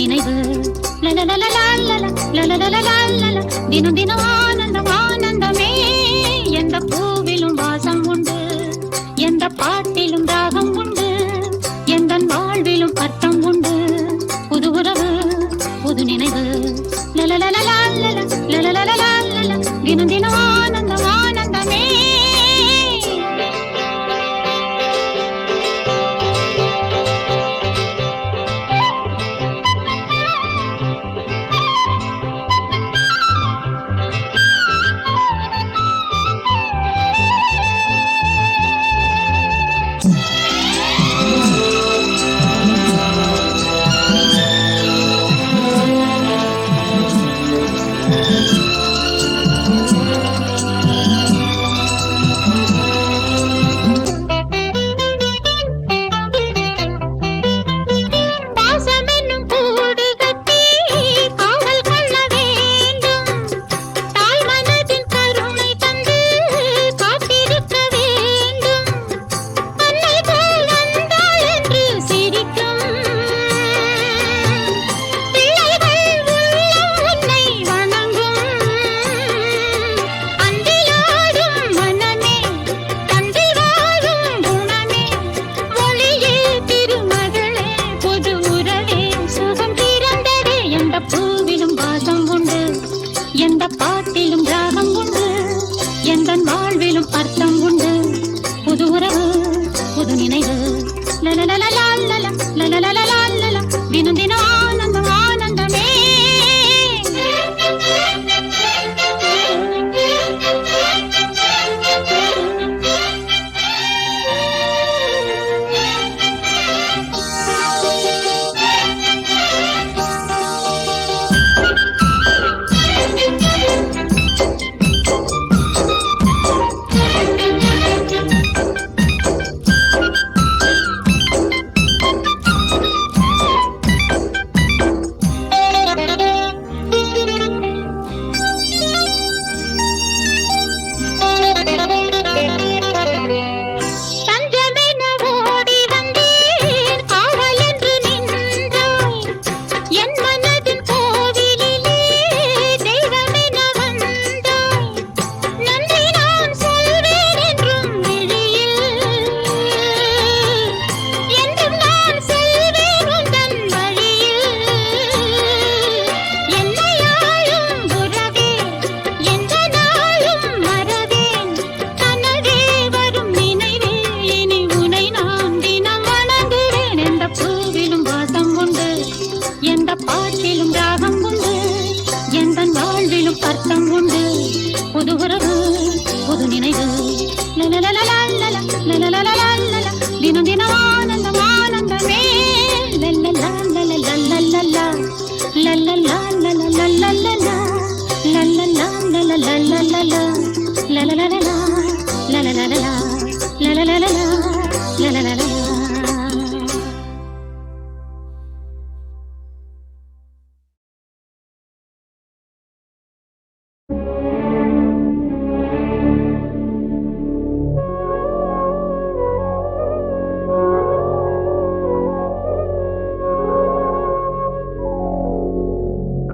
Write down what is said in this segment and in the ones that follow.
நினைவு தினம் தினம்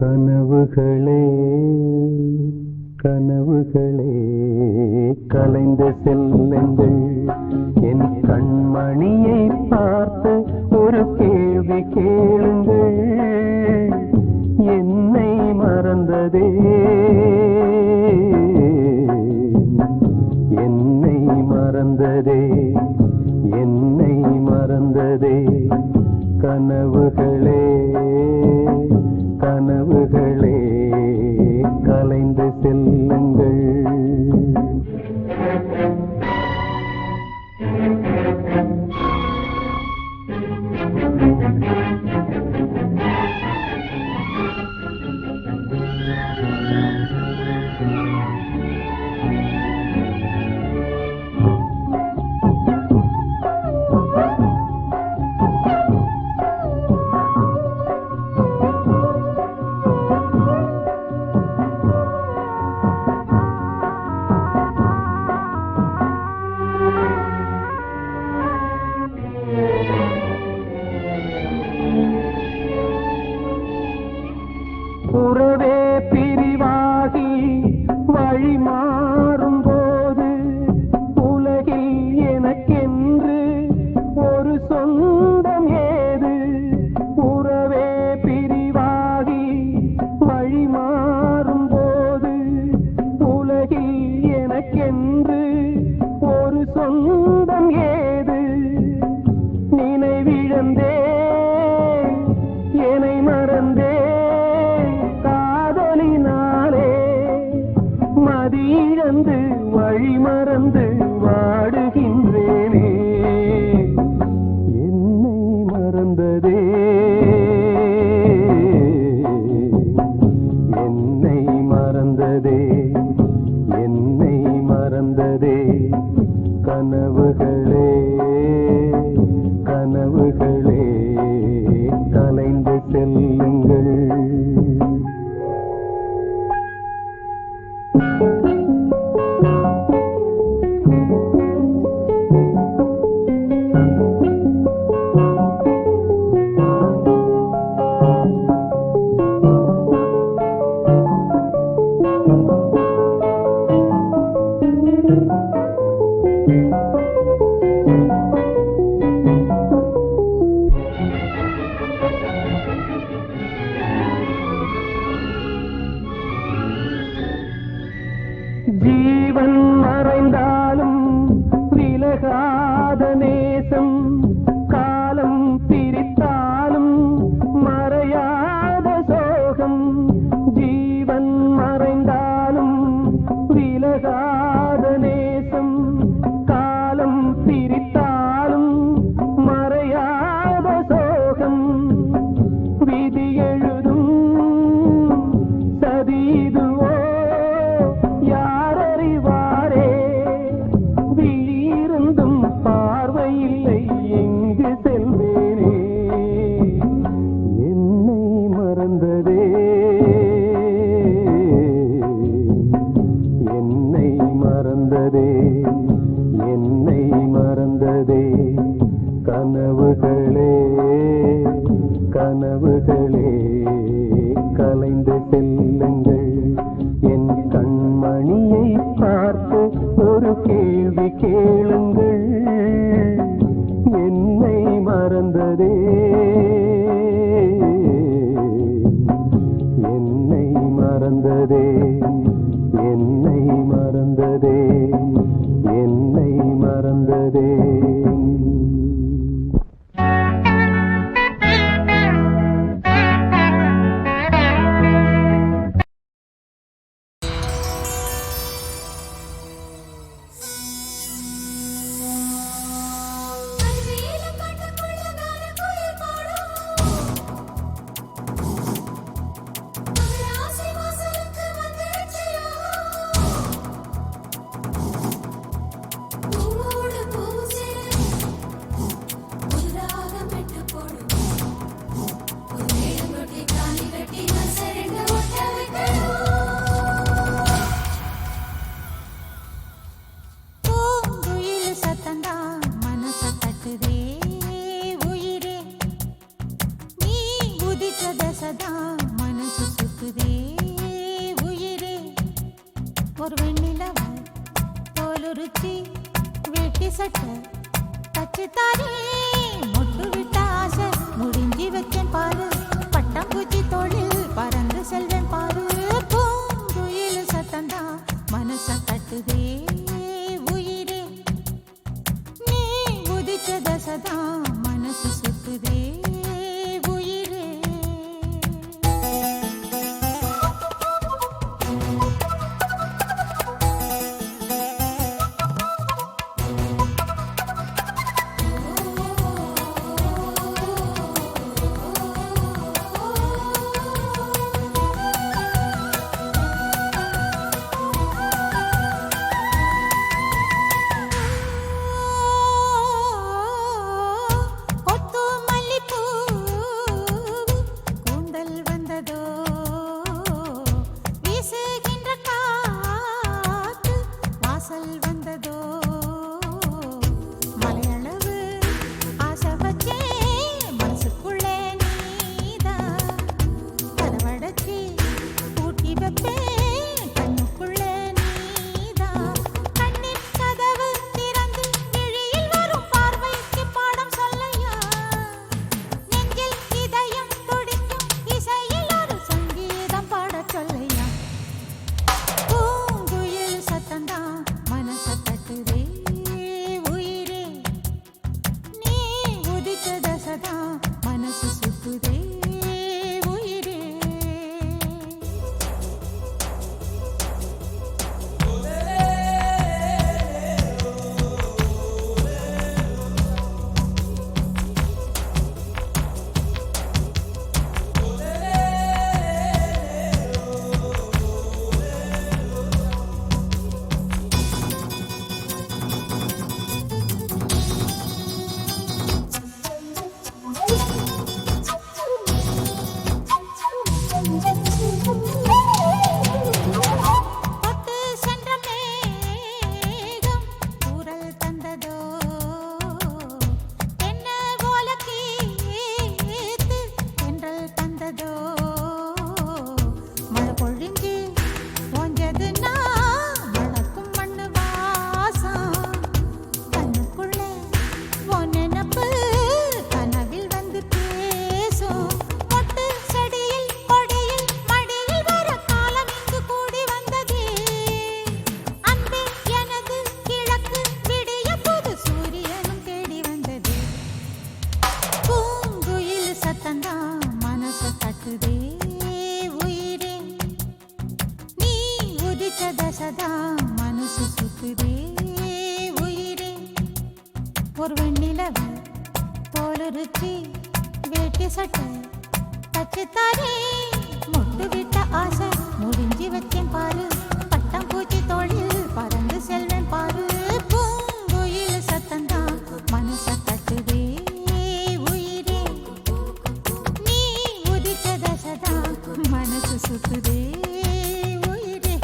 கனவுகளே கனவுகளே கலைந்த செல்லுங்கள். என் கண்மணியை பார்த்து ஒரு கேள்வி கேளுங்கள். என்னை மறந்ததே. என்னை மறந்ததே என்னை மறந்ததே கனவுகளே. உறவே செல்லுங்கள் விலகாத ஒரு வெண்ணிலவ போல ருச்சி வேட்டி சட்டை தச்சுத்தாரே. முட்டு விட்ட ஆசை முடிஞ்சு வச்சேன் பாரு. பட்டம் பூச்சி தொழில் பறந்து செல்வேன் பாரு. பூங்குயில் சத்தந்தான் மனச தட்டுதே. உயிரே நீ உதிச்ச தசதா மனசு சுத்துதே. உயிரே.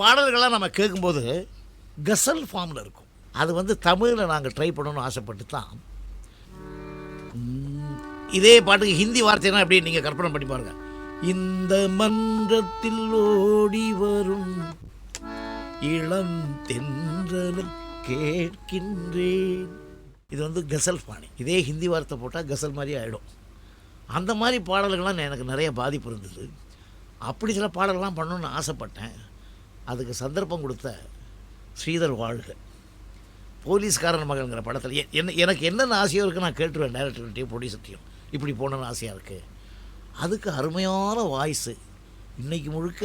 பாடல்கள்லாம் நம்ம கேட்கும்போது கசல் ஃபார்மில் இருக்கும். அது வந்து தமிழில் நாங்கள் ட்ரை பண்ணணும்னு ஆசைப்பட்டு தான். இதே பாட்டுக்கு ஹிந்தி வார்த்தைனா எப்படி நீங்கள் கற்பனை பண்ணி பாருங்க. இந்த மன்றத்தில் ஓடி வரும் இளம் தென்றலை கேட்கின்றேன். இது வந்து கசல் பாணி. இதே ஹிந்தி வார்த்தை போட்டால் கசல் மாதிரி ஆகிடும் அந்த மாதிரி பாடல்கள்லாம் எனக்கு நிறைய பாதிப்பு இருந்தது. அப்படி சில பாடல்கள்லாம் பண்ணணுன்னு ஆசைப்பட்டேன். அதுக்கு சந்தர்ப்பம் கொடுத்த ஸ்ரீதர் வாழ்க. போலீஸ்காரன் மகன்கிற படத்தில் என்ன எனக்கு என்னென்ன ஆசையோ இருக்குது நான் கேட்டுருவேன் டேரக்டர்கிட்டையும் ப்ரொடியூசர்ட்டையும் இப்படி போகணுன்னு ஆசையாக இருக்குது அதுக்கு அருமையான வாய்ஸு இன்றைக்கி முழுக்க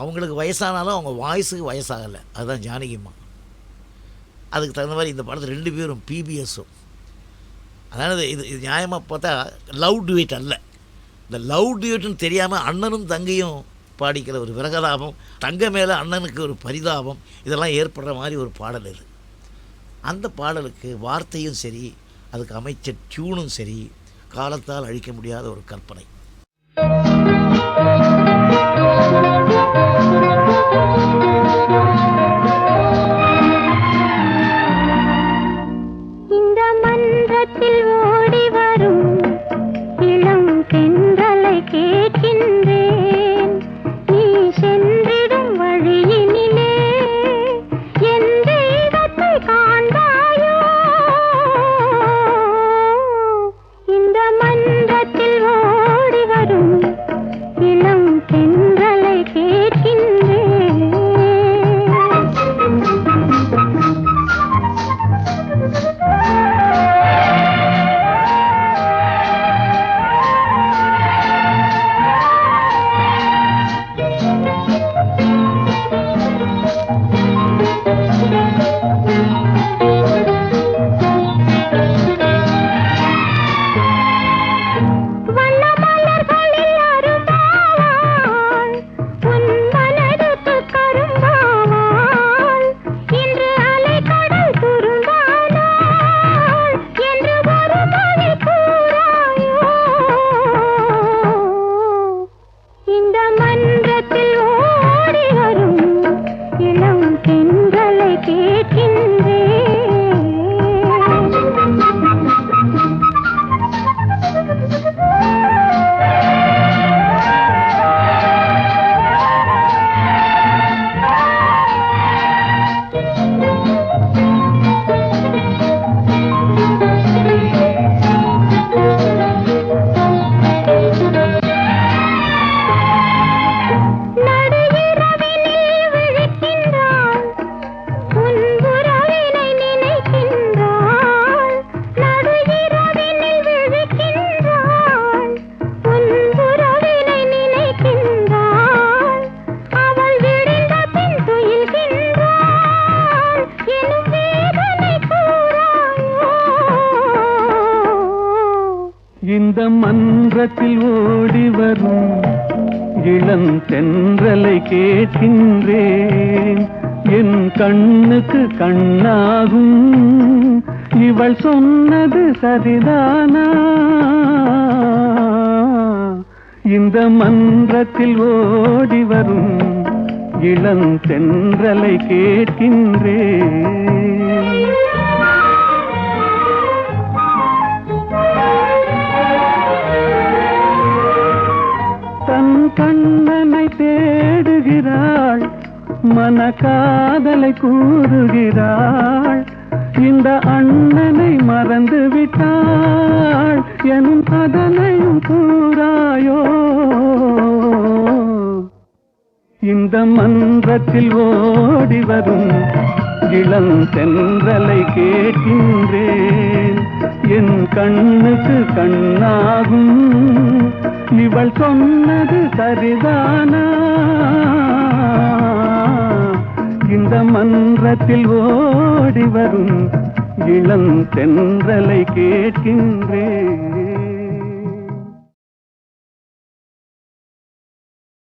அவங்களுக்கு வயசானாலும் அவங்க வாய்ஸுக்கு வயசாகலை. அதுதான் ஜானகிம்மா அதுக்கு தகுந்த மாதிரி இந்த படத்தில் ரெண்டு பேரும் பிபிஎஸும் அதாவது இது இது நியாயமாக பார்த்தா லவ் டுவேட் அல்ல. இந்த லவ் டுவேட்னு தெரியாமல் அண்ணனும் தங்கையும் பாடிக்கிற ஒரு விரகதாபம் தங்க மேலே அண்ணனுக்கு ஒரு பரிதாபம் இதெல்லாம் ஏற்படுற மாதிரி ஒரு பாடல் இது. அந்த பாடலுக்கு வார்த்தையும் சரி அதுக்கு அமைச்ச டியூனும் சரி காலத்தால் அழிக்க முடியாத ஒரு கற்பனை. கண்ணுக்கு கண்ணாகும். இவள் சொன்னது சரிதானா? இந்த மன்றத்தில் ஓடி வரும் இளம் சென்றலை கேட்கின்றேன் மன காதலை கூறுகிறாள். இந்த அண்ணனை மறந்து விட்டாள் எனும் அதனையும் கூறாயோ? இந்த மன்றத்தில் ஓடி வரும் இளம் தென்றலை கேட்கின்றேன். என் கண்ணுக்கு கண்ணாகும். இவள் சொன்னது சரிதானா? இந்த மன்றத்தில் ஓடி வரும் இளம் தென்றலை கேட்கின்றேன்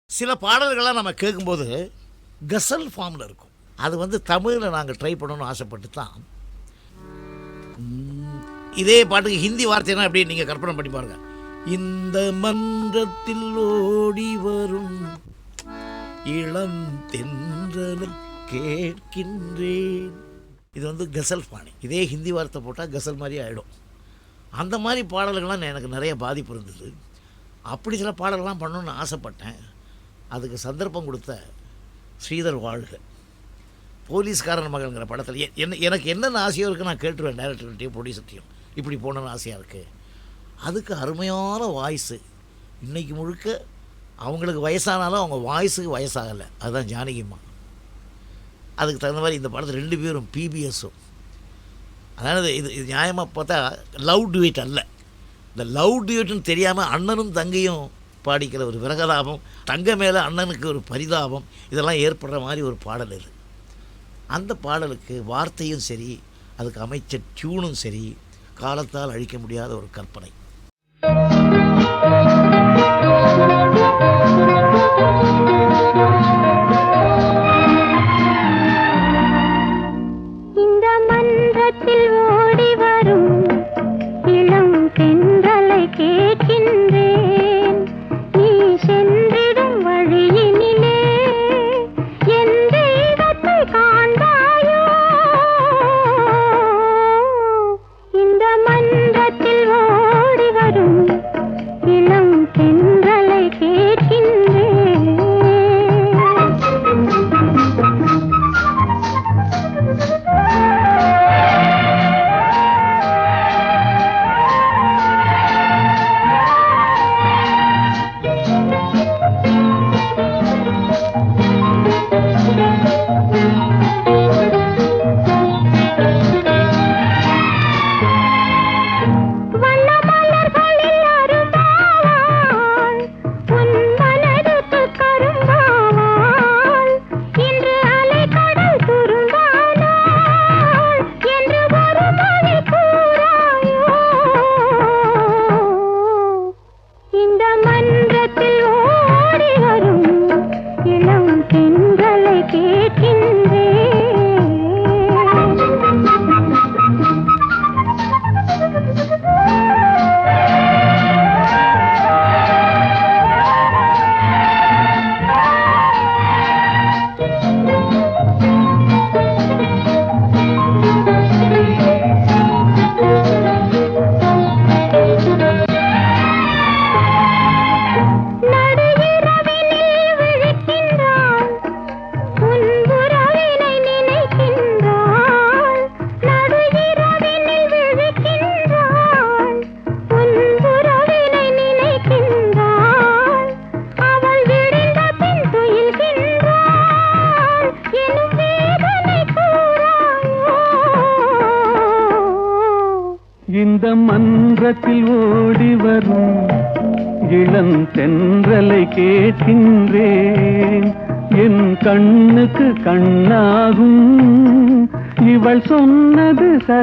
சில பாடல்கள்லாம் நம்ம கேட்கும்போது கசல் ஃபார்மில் இருக்கும். அது வந்து தமிழில் நாங்கள் ட்ரை பண்ணணும்னு ஆசைப்பட்டு தான். இதே பாட்டுக்கு ஹிந்தி வார்த்தைனா எப்படி நீங்கள் கற்பனை பண்ணி பாருங்க. இந்த மன்றத்தில் ஓடி வரும் இளம் தென்றலை கேட்கின்றேன். இது வந்து கசல் பாணி. இதே ஹிந்தி வார்த்தை போட்டால் கசல் மாதிரி ஆகிடும் அந்த மாதிரி பாடல்கள்லாம் எனக்கு நிறைய பாதிப்பு இருந்தது. அப்படி சில பாடல்கள்லாம் பண்ணணும்னு ஆசைப்பட்டேன். அதுக்கு சந்தர்ப்பம் கொடுத்த ஸ்ரீதர் வாழ்க. போலீஸ்காரன் மகள்ங்கிற படத்தில் என்ன எனக்கு என்னென்ன ஆசையோ இருக்குது நான் கேட்டுருவேன் டைரக்டர்கிட்டையும் ப்ரொடியூசர்ட்டையும் இப்படி போகணுன்னு ஆசையாக இருக்குது அதுக்கு அருமையான வாய்ஸு இன்றைக்கி முழுக்க அவங்களுக்கு வயசானாலும் அவங்க வாய்ஸுக்கு வயசாகலை. அதுதான் ஜானகிம்மா அதுக்கு தகுந்த மாதிரி இந்த படத்தில் ரெண்டு பேரும் பிபிஎஸும் அதாவது இது இது நியாயமாக பார்த்தா லவ் டுவேட் அல்ல. இந்த லவ் டுவேட்னு தெரியாமல் அண்ணனும் தங்கையும் பாடிக்கிற ஒரு விரகதாபம் தங்க மேலே அண்ணனுக்கு ஒரு பரிதாபம் இதெல்லாம் ஏற்படுற மாதிரி ஒரு பாடல் இது. அந்த பாடலுக்கு வார்த்தையும் சரி அதுக்கு அமைச்ச டியூனும் சரி காலத்தால் அழிக்க முடியாத ஒரு கற்பனை. மன்றத்தில் ஓடி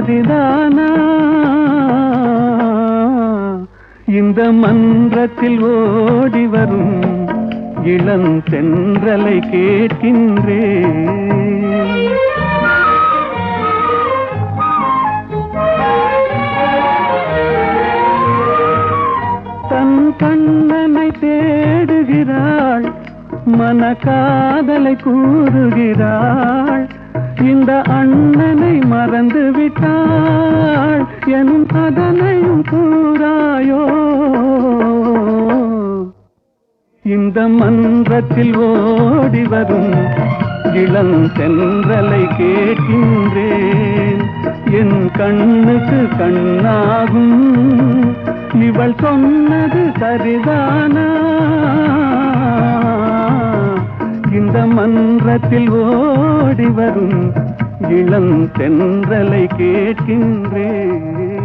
சொன்னது சரிதானா இந்த மன்றத்தில் ஓடி வரும் இளம் தென்றலை கேட்கின்றே. தன் கண்ணனை தேடுகிறாள் மன காதலை கூறுகிறாள். இந்த அண்ணனை மறந்து விட்டாள் எனும் அதனையும் கூறாயோ? இந்த மன்றத்தில் ஓடி வரும் இளம் தென்றலை கேட்கின்றேன். என் கண்ணுக்கு கண்ணாகும். இவள் சொன்னது சரிதானா? இந்த மன்றத்தில் ஓடி வரும் இளம் தென்றலை கேட்கின்றேன்.